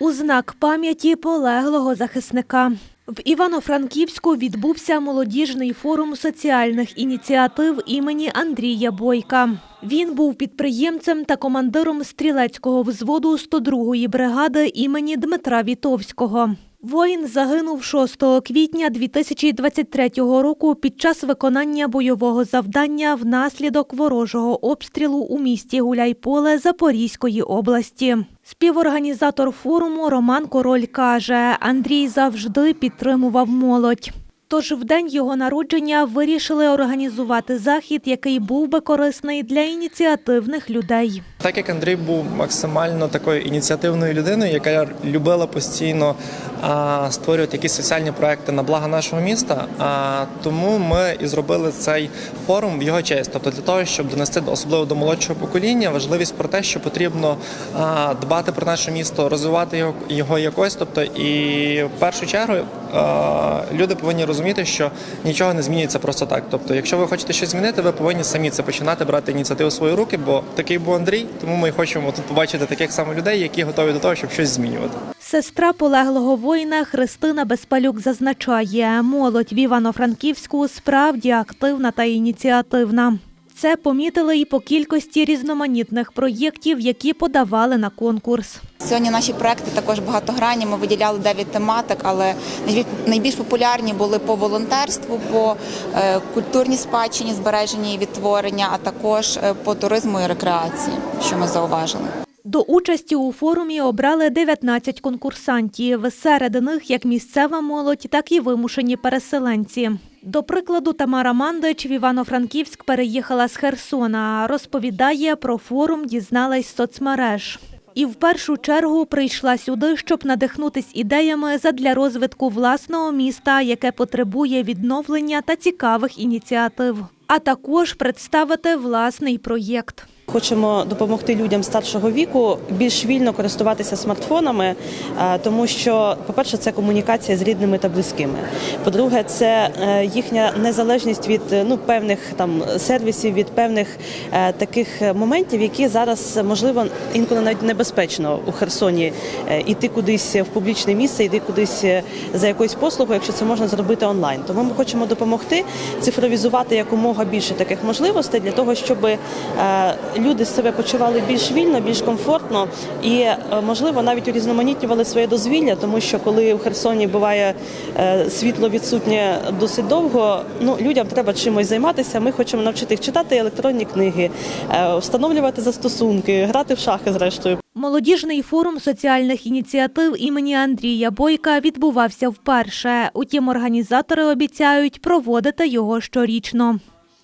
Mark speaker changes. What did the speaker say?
Speaker 1: У знак пам'яті полеглого захисника. В Івано-Франківську відбувся молодіжний форум соціальних ініціатив імені Андрія Бойка. Він був підприємцем та командиром стрілецького взводу 102-ї бригади імені Дмитра Вітовського. Воїн загинув 6 квітня 2023 року під час виконання бойового завдання внаслідок ворожого обстрілу у місті Гуляйполе Запорізької області. Співорганізатор форуму Роман Король каже, Андрій завжди підтримував молодь. Тож в день його народження вирішили організувати захід, який був би корисний для ініціативних людей.
Speaker 2: Так як Андрій був максимально такою ініціативною людиною, яка любила постійно а, створювати якісь соціальні проекти на благо нашого міста, а, тому ми і зробили цей форум в його честь. Тобто для того, щоб донести особливо до молодшого покоління важливість про те, що потрібно а, дбати про наше місто, розвивати його, його якось. Тобто, і в першу чергу а, люди повинні розуміти, що нічого не змінюється просто так. Тобто, якщо ви хочете щось змінити, ви повинні самі це починати брати ініціативу в свої руки, бо такий був Андрій. Тому ми хочемо тут побачити таких саме людей, які готові до того, щоб щось змінювати.
Speaker 1: Сестра полеглого воїна Христина Безпалюк зазначає, молодь в Івано-Франківську справді активна та ініціативна. Це помітили і по кількості різноманітних проєктів, які подавали на конкурс.
Speaker 3: Сьогодні наші проекти також багатогранні. Ми виділяли 9 тематик, але найбільш популярні були по волонтерству, по е, культурній спадщині, збереженні і відтворення, а також е, по туризму і рекреації, що ми зауважили.
Speaker 1: До участі у форумі обрали 19 конкурсантів. Серед них як місцева молодь, так і вимушені переселенці. До прикладу, Тамара Мандич в Івано-Франківськ переїхала з Херсона. Розповідає про форум, дізналась соцмереж. І в першу чергу прийшла сюди, щоб надихнутись ідеями задля розвитку власного міста, яке потребує відновлення та цікавих ініціатив, а також представити власний проєкт.
Speaker 4: Хочемо допомогти людям старшого віку більш вільно користуватися смартфонами, е, тому що, по-перше, це комунікація з рідними та близькими. По-друге, це е, їхня незалежність від е, ну певних там сервісів, від певних таких моментів, які зараз можливо інколи навіть небезпечно у Херсоні іти кудись в публічне місце, йти кудись за якоюсь послугою, якщо це можна зробити онлайн. Тому ми хочемо допомогти цифровізувати якомога більше таких можливостей для того, щоб люди себе почували більш вільно, більш комфортно і, е, можливо, навіть урізноманітнювали своє дозвілля, тому що коли в Херсоні буває е, світло відсутнє досить довго, ну людям треба чимось займатися. Ми хочемо навчити їх читати електронні книги, е, встановлювати застосунки, грати в шахи, зрештою.
Speaker 1: Молодіжний форум соціальних ініціатив імені Андрія Бойка відбувався вперше. Утім, організатори обіцяють проводити його щорічно.